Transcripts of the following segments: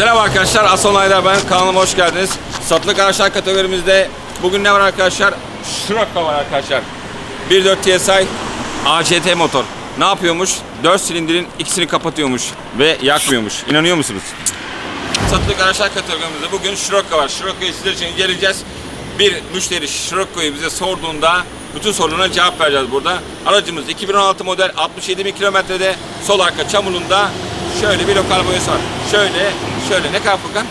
Selam arkadaşlar, Asonay'da ben. Kanalıma hoş geldiniz. Satılık araçlar kategorimizde bugün ne var arkadaşlar? Scirocco var arkadaşlar. 1.4 TSI ACT motor. Ne yapıyormuş? 4 silindirin ikisini kapatıyormuş ve yakmıyormuş. İnanıyor musunuz? Satılık araçlar kategorimizde bugün Scirocco var. Scirocco'yu sizler için inceleyeceğiz. Bir müşteri Scirocco'yu bize sorduğunda bütün sorularına cevap vereceğiz burada. Aracımız 2016 model 67 bin kilometrede sol arka çamurunda şöyle bir lokal boyası var. Şöyle, şöyle ne kadar Furkan?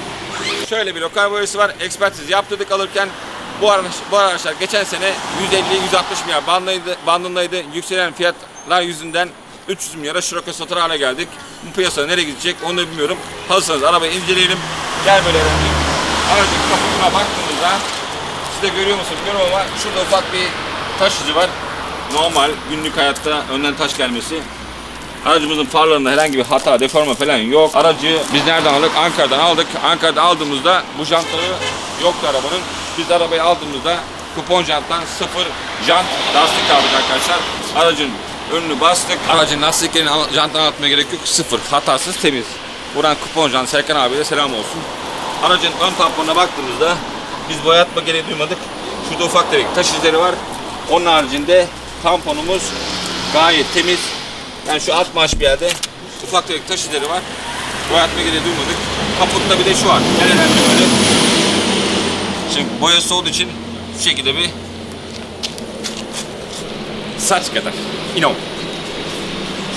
Şöyle bir lokal boyası var. Ekspertiz yaptırdık alırken bu araç, bu araçlar geçen sene 150-160 milyar bandındaydı, bandındaydı. Yükselen fiyatlar yüzünden 300 milyara Scirocco satır hale geldik. Bu piyasa nereye gidecek onu da bilmiyorum. Hazırsanız arabayı inceleyelim. Gel böyle öğrenci. Aracın kaputuna baktığımızda siz de görüyor musunuz bilmiyorum ama şurada ufak bir taş izi var. Normal günlük hayatta önden taş gelmesi. Aracımızın farlarında herhangi bir hata, deforme falan yok. Aracı biz nereden aldık? Ankara'dan aldık. Ankara'da aldığımızda bu jantları yoktu arabanın. Biz arabayı aldığımızda kupon janttan sıfır jant lastik aldık arkadaşlar. Aracın önünü bastık. Aracın lastiklerini janttan atmaya gerek yok. Sıfır. Hatasız temiz. Buradan kupon jant Serkan abiye selam olsun. Aracın ön tamponuna baktığımızda biz boyatma gereği duymadık. Şurada ufak tefek taş izleri var. Onun haricinde tamponumuz gayet temiz. Yani şu alt maaş bir yerde ufak tefek taş izleri var. Boyatma gereği duymadık. Kaputta bir de şu var. En önemli böyle. Şimdi boyası olduğu için şu şekilde bir saç kadar. İnom.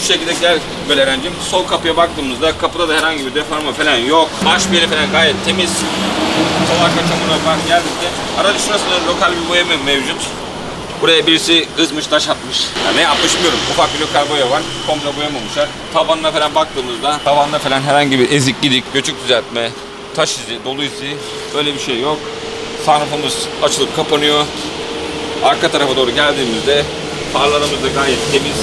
Şu şekilde gel böyle Eren'cim. Sol kapıya baktığımızda kapıda da herhangi bir deforme falan yok. Baş bir yeri falan gayet temiz. Sol arka çamuruna bak geldik de. Aracı şurasında lokal bir boya mevcut. Buraya birisi kızmış, taş atmış. Ya ne yapmış bilmiyorum. Ufak bir lokal boya var. Komple boyamamışlar. Tabanına falan baktığımızda tavanla falan herhangi bir ezik gidik, göçük düzeltme, taş izi, dolu izi böyle bir şey yok. Sunroofumuz açılıp kapanıyor. Arka tarafa doğru geldiğimizde farlarımız da gayet temiz.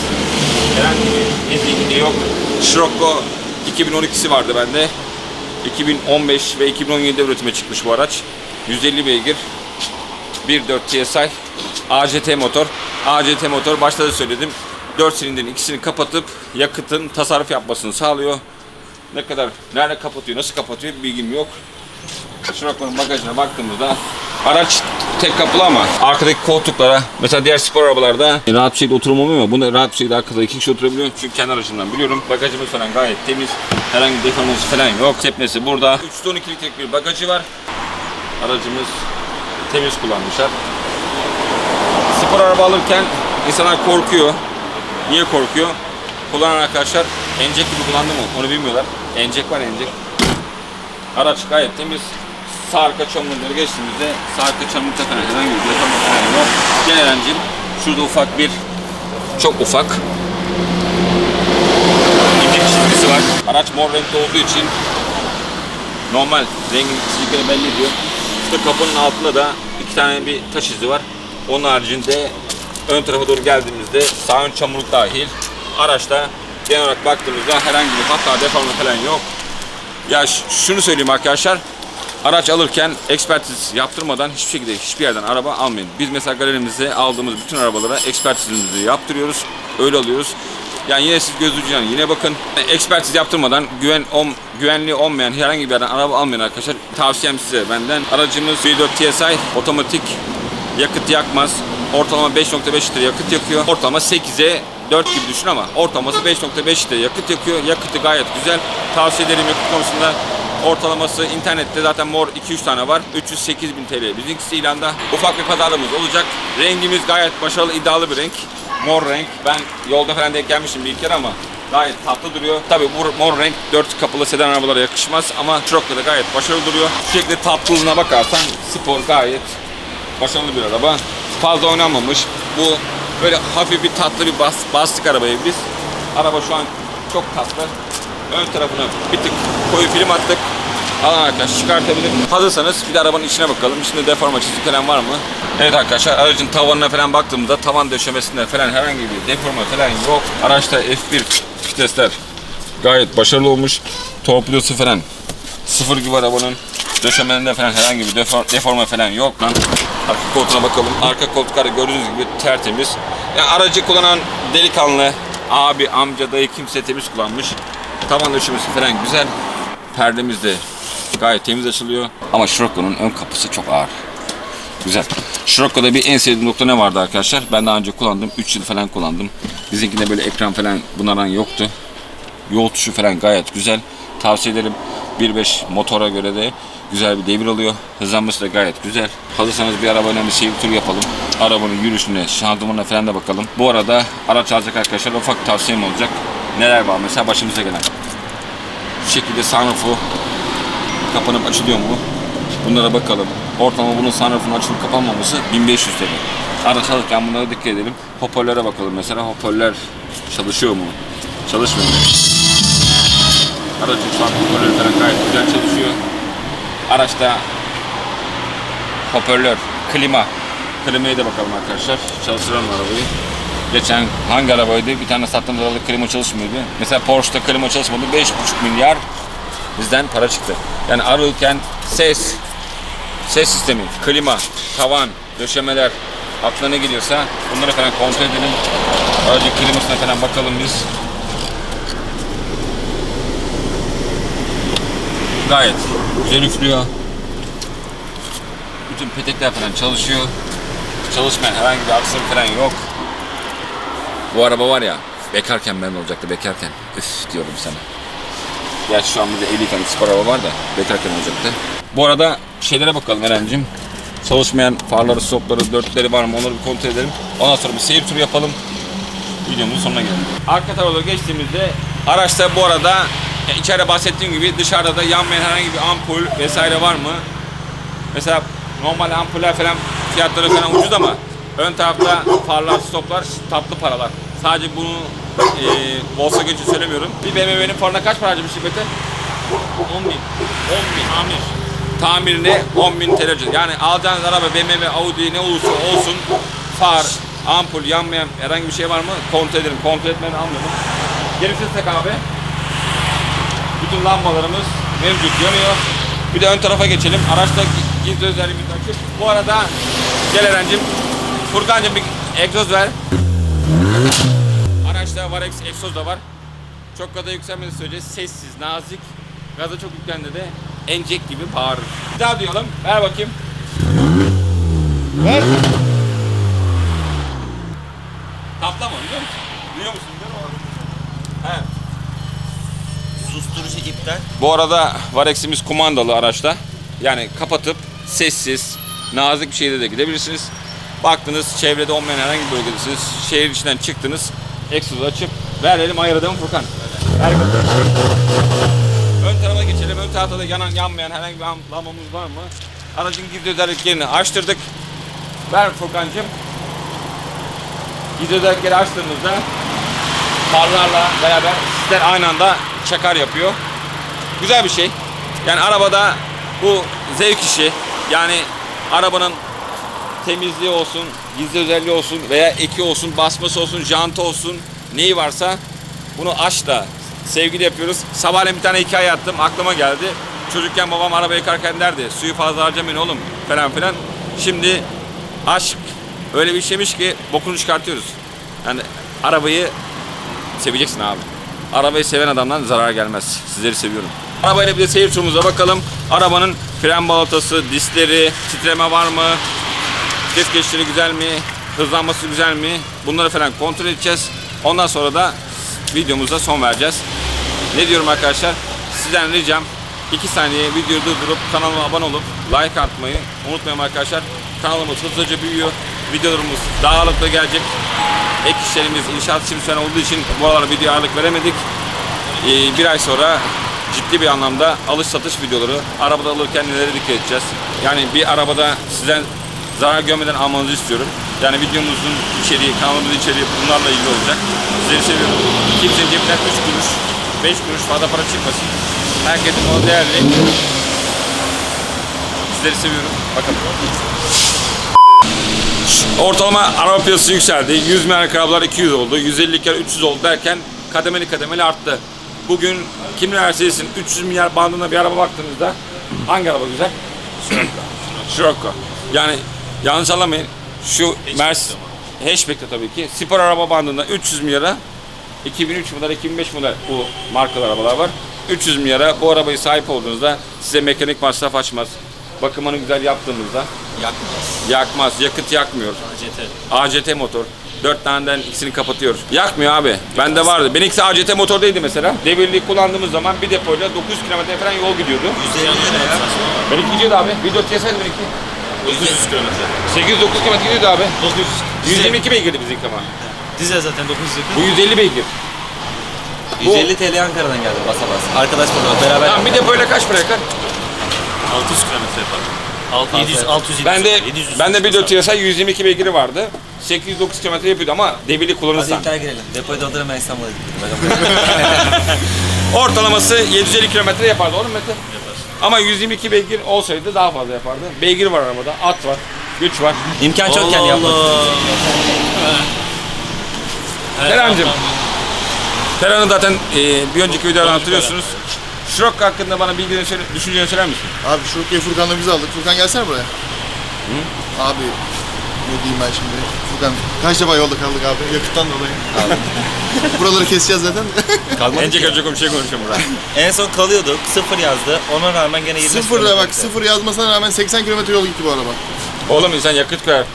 Herhangi bir ezikliği yok. Scirocco 2012'si vardı bende. 2015 ve 2017'de üretime çıkmış bu araç. 150 beygir. 1.4 TSI. ACT motor. ACT motor başta da söyledim. 4 silindirin ikisini kapatıp yakıtın tasarruf yapmasını sağlıyor. Ne kadar, nerede kapatıyor, nasıl kapatıyor bilgim yok. Scirocco'nun bagajına baktığımızda araç tek kapılı ama arkadaki koltuklara mesela diğer spor arabalarda rahat bir şekilde oturulmuyor ama bunda rahat bir şekilde arkada iki kişi oturabiliyor. Çünkü kenar açımdan biliyorum. Bagajımız falan gayet temiz. Herhangi bir falan yok. Tepnesi burada. 312 litrelik bir bagajı var. Aracımız temiz kullanmışlar. Spor araba alırken insanlar korkuyor. Niye korkuyor? Kullanan arkadaşlar encek gibi kullandı mı onu bilmiyorlar. Encek var encek. Araç gayet temiz. Sağ arka çamurları geçtiğimizde sağ arka çamur takan herhangi bir yok. Gel Eren'cim şurada ufak bir çok ufak iplik çizgisi var. Araç mor renkte olduğu için normal rengin çizgileri belli ediyor. İşte kapının altında da iki tane bir taş izi var. Onun haricinde ön tarafa doğru geldiğimizde sağ ön çamurluk dahil araçta genel olarak baktığımızda herhangi bir hata deforme falan yok. Ya şunu söyleyeyim arkadaşlar. Araç alırken ekspertiz yaptırmadan hiçbir şekilde hiçbir yerden araba almayın. Biz mesela galerimize aldığımız bütün arabalara ekspertizimizi yaptırıyoruz. Öyle alıyoruz. Yani yine siz göz ucuyla yine bakın. Ekspertiz yaptırmadan güven om, güvenli olmayan herhangi bir yerden araba almayın arkadaşlar. Tavsiyem size benden. Aracımız 1.4 TSI otomatik yakıt yakmaz. Ortalama 5.5 litre yakıt yakıyor. Ortalama 8'e 4 gibi düşün ama ortalaması 5.5 litre yakıt yakıyor. Yakıtı gayet güzel. Tavsiye ederim yakıt konusunda. Ortalaması internette zaten mor 2-3 tane var. 308 bin TL. Bizimkisi ilanda. Ufak bir pazarlığımız olacak. Rengimiz gayet başarılı, iddialı bir renk. Mor renk. Ben yolda falan denk gelmiştim bir kere ama gayet tatlı duruyor. Tabi bu mor renk 4 kapılı sedan arabalara yakışmaz ama Scirocco'da gayet başarılı duruyor. Şekilde tatlılığına bakarsan spor gayet başarılı bir araba. Fazla oynanmamış. Bu böyle hafif bir tatlı bir bas, bastık arabayı biz. Araba şu an çok tatlı. Ön tarafına bir tık koyu film attık. Alan arkadaş çıkartabilir. Hazırsanız bir de arabanın içine bakalım. İçinde deforma çizik falan var mı? Evet arkadaşlar aracın tavanına falan baktığımda tavan döşemesinde falan herhangi bir deforma falan yok. Araçta F1 vitesler gayet başarılı olmuş. Torpidosu falan sıfır gibi arabanın. Döşemelerinde falan herhangi bir defor- deforme falan yok lan. Arka koltuğuna bakalım. Arka koltuklar gördüğünüz gibi tertemiz. Yani aracı kullanan delikanlı, abi, amca, dayı kimse temiz kullanmış. Tavan döşemesi falan güzel. Perdemiz de Gayet temiz açılıyor. Ama Scirocco'nun ön kapısı çok ağır. Güzel. Scirocco'da bir en sevdiğim nokta ne vardı arkadaşlar? Ben daha önce kullandım. 3 yıl falan kullandım. Bizimkinde böyle ekran falan bunlardan yoktu. Yol tuşu falan gayet güzel. Tavsiye ederim. 1.5 motora göre de güzel bir devir alıyor. Hızlanması da gayet güzel. Hazırsanız bir arabayla bir seyir turu yapalım. Arabanın yürüyüşüne, şanzımanına falan da bakalım. Bu arada araç alacak arkadaşlar ufak tavsiyem olacak. Neler var mesela başımıza gelen. Şu şekilde sunroofu kapanıp açılıyor mu? Bunlara bakalım. Ortalama bunun sunroofun açılıp kapanmaması 1500 TL. Araç alırken bunlara dikkat edelim. Hoparlöre bakalım mesela. Hoparlör çalışıyor mu? Çalışmıyor mu? Aracın şu an hoparlörü falan gayet güzel çalışıyor. Araçta hoparlör, klima. Klimaya da bakalım arkadaşlar. Çalıştıralım arabayı. Geçen hangi arabaydı? Bir tane sattığımız arabada klima çalışmıyordu. Mesela Porsche'da klima çalışmadı. 5,5 milyar bizden para çıktı. Yani arılırken ses, ses sistemi, klima, tavan, döşemeler aklına ne geliyorsa bunları falan kontrol edelim. Aracın klimasına falan bakalım biz. Gayet güzel üflüyor. Bütün petekler falan çalışıyor. Çalışmayan herhangi bir aksırı falan yok. Bu araba var ya, bekarken ben olacaktı bekarken. Üf diyorum sana. Gerçi şu an bir de 50 tane spor araba var da bekarken olacaktı. Bu arada şeylere bakalım Eren'cim. Çalışmayan farları, stopları, dörtleri var mı onları bir kontrol edelim. Ondan sonra bir seyir turu yapalım. Videomuzun sonuna gelelim. Arka tarafa geçtiğimizde araçta bu arada ya içeride bahsettiğim gibi dışarıda da yanmayan herhangi bir ampul vesaire var mı? Mesela normal ampuller falan fiyatları falan ucuz ama ön tarafta farlar, stoplar tatlı paralar. Sadece bunu e, Volkswagen için söylemiyorum. Bir BMW'nin farına kaç para harcamış Şibete? 10 bin. 10 bin. Tamir. Tamirine 10 bin TL harcadı. Yani alacağınız araba BMW, Audi ne olursa olsun far, ampul, yanmayan herhangi bir şey var mı? Kontrol edelim. Kontrol etmeni almıyorum. Gelirsek abi. Bütün lambalarımız mevcut yanıyor. Bir de ön tarafa geçelim. Araçta gizli özelliğimiz açık. Bu arada gel Eren'cim. Furkan'cım bir egzoz ver. Araçta Varex egzoz da var. Çok gaza yükselmediği sürece sessiz, nazik. Gaza çok yüklendi de encek gibi bağırır. Bir daha duyalım. Ver bakayım. Ver. Kaplama biliyor musun? Duyuyor musun? Biliyor musun? Evet. Susturucu iptal. Bu arada Varex'imiz kumandalı araçta. Yani kapatıp sessiz, nazik bir şekilde de gidebilirsiniz. Baktınız çevrede olmayan herhangi bir bölgedesiniz. Şehir içinden çıktınız. Egzozu açıp verelim ayıralım Furkan. Ver. Ön tarafa geçelim. Ön tarafta da yanan yanmayan herhangi bir lam- lambamız var mı? Aracın gizli özelliklerini açtırdık. Ver Furkan'cığım. Gizli özellikleri açtığımızda farlarla beraber sizler aynı anda çakar yapıyor. Güzel bir şey. Yani arabada bu zevk işi. Yani arabanın temizliği olsun, gizli özelliği olsun veya eki olsun, basması olsun, jantı olsun neyi varsa bunu aşkla sevgili yapıyoruz. Sabahleyin bir tane hikaye attım aklıma geldi. Çocukken babam araba yıkarken derdi suyu fazla harcamayın oğlum falan filan. Şimdi aşk öyle bir şeymiş ki bokunu çıkartıyoruz. Yani arabayı seveceksin abi. Arabayı seven adamdan zarar gelmez. Sizleri seviyorum. Arabayla bir de seyir turumuza bakalım. Arabanın fren balatası, diskleri, titreme var mı? Vites geçişleri güzel mi? Hızlanması güzel mi? Bunları falan kontrol edeceğiz. Ondan sonra da videomuza son vereceğiz. Ne diyorum arkadaşlar? Sizden ricam 2 saniye videoyu durdurup kanalıma abone olup like atmayı unutmayın arkadaşlar. Kanalımız hızlıca büyüyor. Videolarımız daha ağırlıklı gelecek. Ek işlerimiz inşaat falan olduğu için bu aralar video ağırlık veremedik. Ee, bir ay sonra ciddi bir anlamda alış satış videoları arabada alırken nelere dikkat edeceğiz. Yani bir arabada sizden zarar görmeden almanızı istiyorum. Yani videomuzun içeriği, kanalımızın içeriği bunlarla ilgili olacak. Sizleri seviyorum. Kimsenin cebinden 3 kuruş, 5 kuruş fazla para çıkmasın. Herkesin o değerli. Sizleri seviyorum. Bakın. Ortalama araba piyasası yükseldi. 100 milyar arabalar 200 oldu. 150 kere 300 oldu derken kademeli kademeli arttı. Bugün kimler Mercedes'in 300 milyar bandında bir araba baktığınızda hangi araba güzel? Scirocco. Yani yanlış anlamayın. Şu Mercedes hatchback'te tabii ki. Spor araba bandında 300 milyara 2003 model, 2005 model bu markalı arabalar var. 300 milyara bu arabayı sahip olduğunuzda size mekanik masraf açmaz. Bakımını güzel yaptığınızda Yakmaz. yakmaz, yakıt yakmıyor. ACT. ACT motor. Dört taneden ikisini kapatıyor. Yakmıyor abi. Bende vardı. Benimkisi ACT motordaydı mesela. Devirliği kullandığımız zaman bir depoyla 900 kilometre falan yol gidiyordu. 150 lira. Benimki gidiyordu abi. Video TSL benimki. 900 kilometre. 809 kilometre gidiyordu abi. 900. 122 beygirdi bizimki ama. Dizel zaten 900 Bu 150 beygir. 150 TL Ankara'dan geldim basa bas. Arkadaş burada beraber. Tamam bir depoyla kaç yakar? 600 kilometre yapar. 600, 700, 600, Ben de 700, ben de bir 700 TSI 122 beygiri vardı. 809 kilometre yapıyordu ama devirli Hadi kullanırsan. iddiaya girelim. Depoyu doldurayım ben İstanbul'a gittim. Ortalaması 750 kilometre yapar doğru mu Mete? Ama 122 beygir olsaydı daha fazla yapardı. Beygir var arabada, at var, güç var. İmkan Allah. istedim. Evet, Kerem'cim. Teran'ı zaten e, bir önceki videoda hatırlıyorsunuz. Schröck hakkında bana bilgilerini söyle, düşünceni söyler misin? Abi şu Rukiye Furkan'la biz aldık. Furkan gelsene buraya. Abi ne diyeyim ben şimdi? Furkan kaç defa yolda kaldık abi yakıttan dolayı. Buraları keseceğiz zaten. Kalmadı Ence ki. kaçacak bir şey konuşuyorum burada. En son kalıyorduk. Sıfır yazdı. Ona rağmen gene 20 Sıfırla bak sıfır yazmasına rağmen 80 kilometre yol gitti bu araba. Oğlum insan yakıt koyar.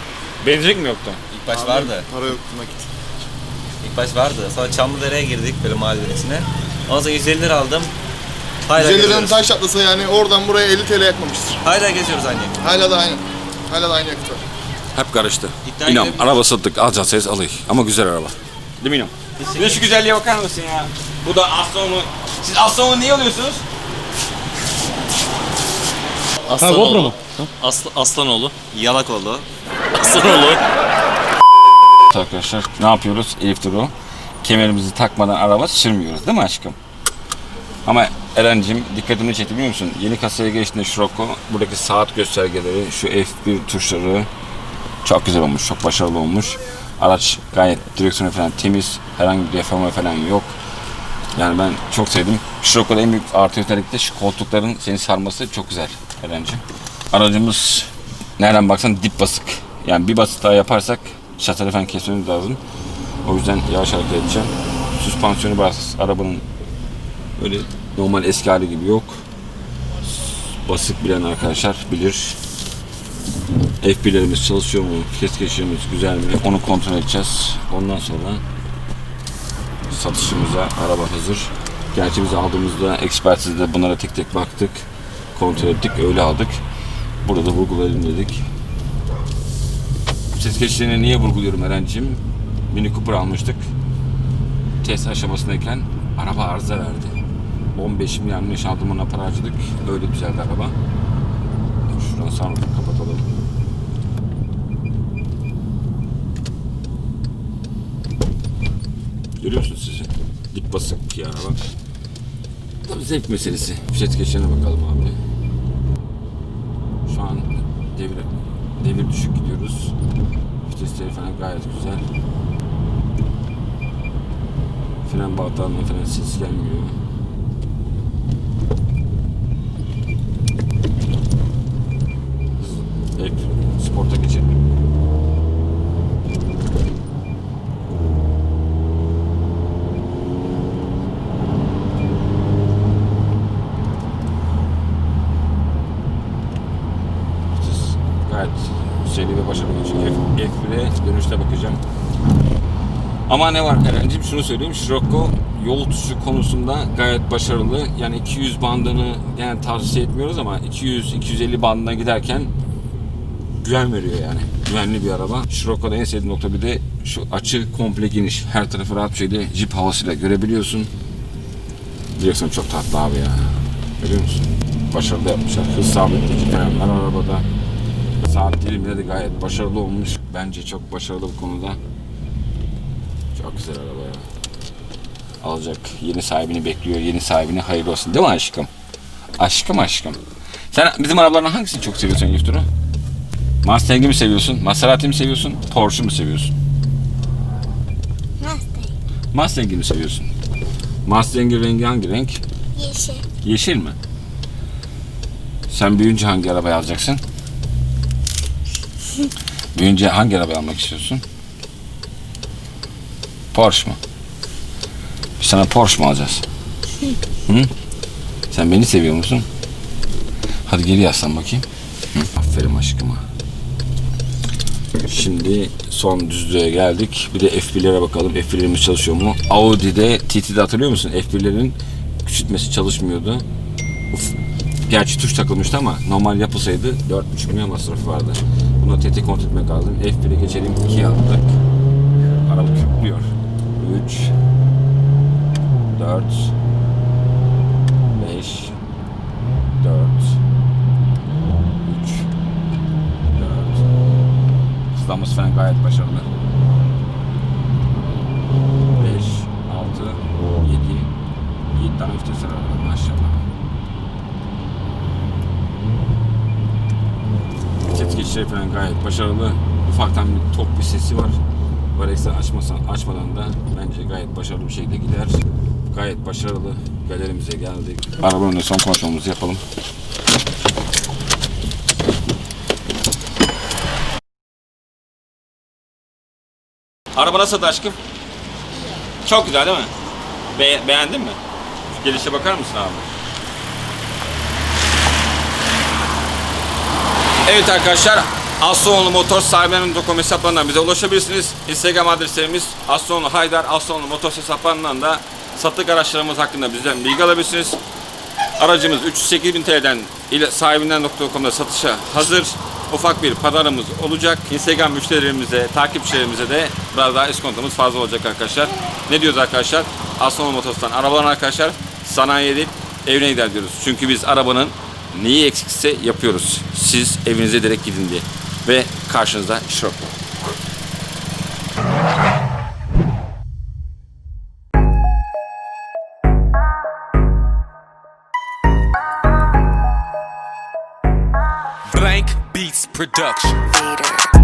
Benzinlik mi yoktu? İlk baş vardı. Para yoktu nakit. İlk baş vardı. Sonra Çamlıdere'ye girdik böyle mahallenin içine. Ondan sonra 150 lira aldım. Hala 150 liranın geziyoruz. taş çatlasa yani oradan buraya 50 TL yakmamıştır. Hala geziyoruz aynı yakın. Hala da aynı. Hala da aynı yakıt var. Hep karıştı. İddia İnan girebilir. araba sattık alacaksanız alayım. Ama güzel araba. Değil mi İnan? Bir de şu güzelliğe bakar mısın ya? Bu da Aston'u. Siz Aston'u niye alıyorsunuz? Aslanoğlu. Aslı, Aslanoğlu. Yalakoğlu. Aslanoğlu. Arkadaşlar ne yapıyoruz? Elif Duru. Kemerimizi takmadan araba sürmüyoruz değil mi aşkım? Ama Eren'cim dikkatimi çekti biliyor musun? Yeni kasaya geçtiğinde Scirocco buradaki saat göstergeleri, şu F1 tuşları çok güzel olmuş, çok başarılı olmuş. Araç gayet direksiyonu falan temiz, herhangi bir deforme falan yok. Yani ben çok sevdim. Scirocco'da en büyük artı özellik de şu koltukların seni sarması çok güzel Eren'cim. Aracımız nereden baksan dip basık. Yani bir basık daha yaparsak şaseri falan kesmemiz lazım. O yüzden yavaş hareket edeceğim. Süspansiyonu bas, arabanın öyle normal eski hali gibi yok. Basık bilen arkadaşlar bilir. F1'lerimiz çalışıyor mu? Vites geçişimiz güzel mi? Onu kontrol edeceğiz. Ondan sonra satışımıza araba hazır. Gerçi biz aldığımızda ekspertizde bunlara tek tek baktık. Kontrol ettik, öyle aldık. Burada da vurgulayalım dedik. Ses geçişlerini niye vurguluyorum Eren'cim? Mini Cooper almıştık. Test aşamasındayken araba arıza verdi. 15 milyon yanlış aldığımına para harcadık. Öyle düzeldi araba. Şuradan sunroof'u kapatalım. Görüyorsunuz sizi. Dip basık bir araba. Tabii zevk meselesi. Fişet geçişine bakalım abi. Şu an devir, devir düşük gidiyoruz. Vitesleri falan gayet güzel. Fren bağlarından falan ses gelmiyor. Evet, sporta geçelim. Seri ve başarılı olmuş. F, F1'e dönüşte bakacağım. Ama ne var Eren'cim şunu söyleyeyim. Scirocco yol tutuşu konusunda gayet başarılı. Yani 200 bandını yani tavsiye etmiyoruz ama 200-250 bandına giderken güven veriyor yani. Güvenli bir araba. Scirocco'da en sevdiğim nokta bir de şu açı komple geniş. Her tarafı rahat bir şekilde jip havasıyla görebiliyorsun. Direksiyon çok tatlı abi ya. Görüyor musun? Başarılı yapmışlar. Hız sabitleyici frenler arabada. Saat diliminde de gayet başarılı olmuş. Bence çok başarılı bu konuda. Çok güzel araba ya. Alacak. Yeni sahibini bekliyor. Yeni sahibine hayırlı olsun. Değil mi aşkım? Aşkım aşkım. Sen bizim arabalardan hangisini çok seviyorsun Duru? Mustang'i mi seviyorsun? Maserati mi seviyorsun? Porsche'u mu seviyorsun? Mustang. Mustang'i mi seviyorsun? Mustang'in rengi hangi renk? Yeşil. Yeşil mi? Sen büyüyünce hangi arabayı alacaksın? büyüyünce hangi arabayı almak istiyorsun? Porsche mu? Biz sana Porsche mu alacağız? Hı? Sen beni seviyor musun? Hadi geri yaslan bakayım. Hı, aferin aşkıma. Şimdi son düzlüğe geldik. Bir de F1'lere bakalım. F1'lerimiz çalışıyor mu? Audi'de TT'de hatırlıyor musun? F1'lerin küçültmesi çalışmıyordu. Uf. Gerçi tuş takılmıştı ama normal yapılsaydı 4,5 milyon masrafı vardı. Bunu TT kontrol etmek lazım. F1'e geçelim. 2 attık. Araba küplüyor. 3 4 5 4 3 4 Hızlanması falan gayet başarılı. 5 6 7 7 tane vites arabada maşallah. Vites geçişleri falan gayet başarılı. Ufaktan bir tok bir sesi var. Varex'i açmasan, açmadan da bence gayet başarılı bir şekilde gider. Gayet başarılı. Galerimize geldik. Arabanın son konuşmamızı yapalım. Araba nasıldı aşkım? Çok güzel değil mi? Be- beğendin mi? Gelişe bakar mısın abi? Evet arkadaşlar Aslıoğlu Motor sahiplerinin.com hesaplarından bize ulaşabilirsiniz. Instagram adreslerimiz Aslıoğlu Haydar Aslıoğlu Motor hesaplarından da satılık araçlarımız hakkında bizden bilgi alabilirsiniz. Aracımız 308 bin TL'den ile sahibinden.com'da satışa hazır. Ufak bir pazarımız olacak. Instagram müşterilerimize, takipçilerimize de biraz daha iskontomuz fazla olacak arkadaşlar. Ne diyoruz arkadaşlar? Aslan Motors'tan arabalar arkadaşlar sanayiye değil evine gider diyoruz. Çünkü biz arabanın neyi eksikse yapıyoruz. Siz evinize direkt gidin diye. Ve karşınızda Şirok. production. Later.